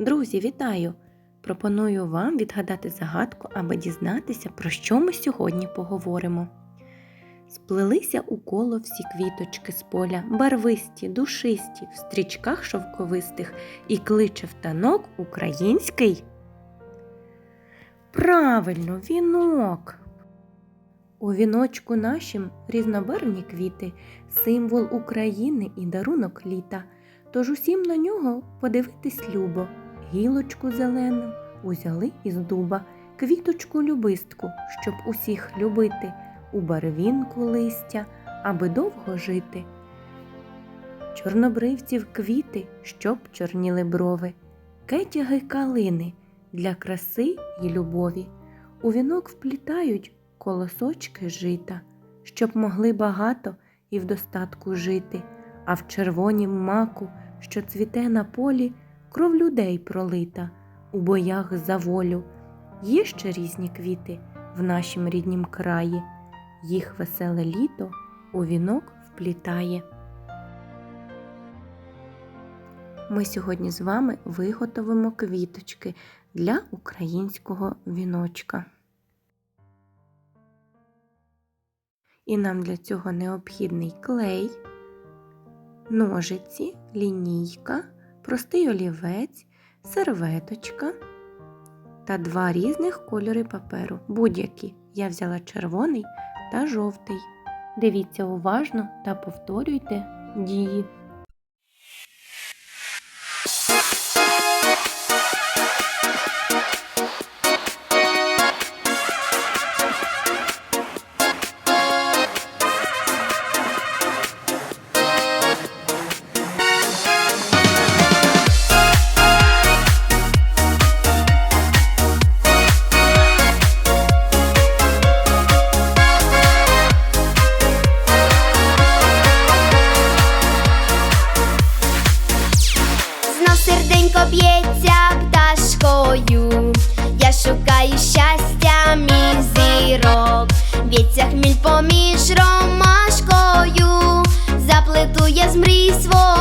Друзі, вітаю! Пропоную вам відгадати загадку, аби дізнатися, про що ми сьогодні поговоримо. Сплелися у коло всі квіточки з поля, барвисті, душисті, в стрічках шовковистих і кличе в танок український. Правильно, вінок. У віночку нашим різнобарвні квіти, символ України і дарунок літа. Тож усім на нього подивитись любо, гілочку зелену узяли із дуба, квіточку любистку, щоб усіх любити, у барвінку листя, аби довго жити. Чорнобривців квіти, щоб чорніли брови, кетяги калини для краси й любові. У вінок вплітають колосочки жита, щоб могли багато і в достатку жити, а в червонім маку, що цвіте на полі, кров людей пролита у боях за волю. Є ще різні квіти в нашім ріднім краї, їх веселе літо у вінок вплітає. Ми сьогодні з вами виготовимо квіточки для українського віночка. І нам для цього необхідний клей, ножиці, лінійка, простий олівець, серветочка та два різних кольори паперу. Будь-які. Я взяла червоний та жовтий. Дивіться уважно та повторюйте дії. Серденько пташкою, я шукаю щастя мій зірок, б'ється хміль поміж ромашкою, заплетує я з мрій свого